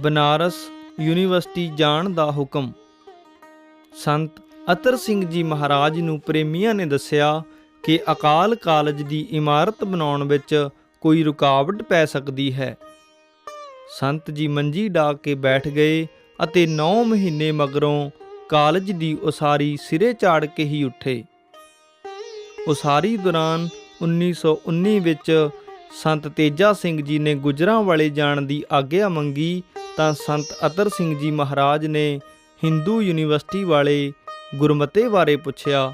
Banaras university ਜਾਣ ਦਾ ਹੁਕਮ। ਸੰਤ ਅਤਰ ਸਿੰਘ ਜੀ ਮਹਾਰਾਜ ਨੂੰ ਪ੍ਰੇਮੀਆਂ ਨੇ ਦੱਸਿਆ ਕਿ ਅਕਾਲ ਕਾਲਜ ਦੀ ਇਮਾਰਤ ਬਣਾਉਣ ਵਿੱਚ ਕੋਈ ਰੁਕਾਵਟ ਪੈ ਸਕਦੀ ਹੈ। ਸੰਤ ਜੀ ਮੰਜੀ ਡਾ ਕੇ ਬੈਠ ਗਏ ਅਤੇ 9 ਮਹੀਨੇ ਮਗਰੋਂ ਕਾਲਜ ਦੀ ਉਸਾਰੀ ਸਿਰੇ ਚਾੜ ਕੇ ਹੀ ਉੱਠੇ। ਉਸਾਰੀ ਦੌਰਾਨ 1919 ਵਿੱਚ ਸੰਤ ਤੇਜਾ ਸਿੰਘ ਜੀ ਨੇ ਗੁਜਰਾਂ ਵਾਲੇ ਜਾਣ ਦੀ ਆਗਿਆ ਮੰਗੀ ਤਾਂ ਸੰਤ ਅਤਰ ਸਿੰਘ ਜੀ ਮਹਾਰਾਜ ਨੇ ਹਿੰਦੂ ਯੂਨੀਵਰਸਿਟੀ ਵਾਲੇ ਗੁਰਮਤੇ ਬਾਰੇ ਪੁੱਛਿਆ।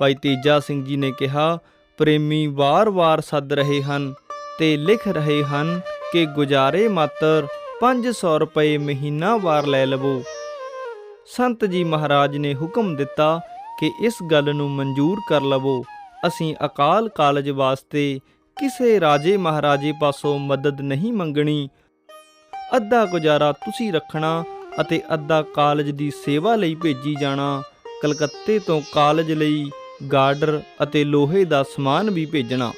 ਭਾਈ ਤੇਜਾ ਸਿੰਘ ਜੀ ਨੇ ਕਿਹਾ, ਪ੍ਰੇਮੀ ਵਾਰ-ਵਾਰ ਸੱਦ ਰਹੇ ਹਨ ਤੇ ਲਿਖ ਰਹੇ ਹਨ ਕਿ ਗੁਜ਼ਾਰੇ ਮਾਤਰ 500 ਰੁਪਏ ਮਹੀਨਾਵਾਰ ਲੈ ਲਵੋ। ਸੰਤ ਜੀ ਮਹਾਰਾਜ ਨੇ ਹੁਕਮ ਦਿੱਤਾ ਕਿ ਇਸ ਗੱਲ ਨੂੰ ਮਨਜ਼ੂਰ ਕਰ ਲਵੋ। ਅਸੀਂ ਅਕਾਲ ਕਾਲਜ ਵਾਸਤੇ ਕਿਸੇ ਰਾਜੇ ਮਹਾਰਾਜੇ ਪਾਸੋਂ ਮਦਦ ਨਹੀਂ ਮੰਗਣੀ। ਅੱਧਾ ਗੁਜ਼ਾਰਾ ਤੁਸੀਂ ਰੱਖਣਾ ਅਤੇ ਅੱਧਾ ਕਾਲਜ ਦੀ ਸੇਵਾ ਲਈ ਭੇਜੀ ਜਾਣਾ। ਕਲਕੱਤੇ ਤੋਂ ਕਾਲਜ ਲਈ ਗਾਰਡਰ ਅਤੇ ਲੋਹੇ ਦਾ ਸਮਾਨ ਵੀ ਭੇਜਣਾ।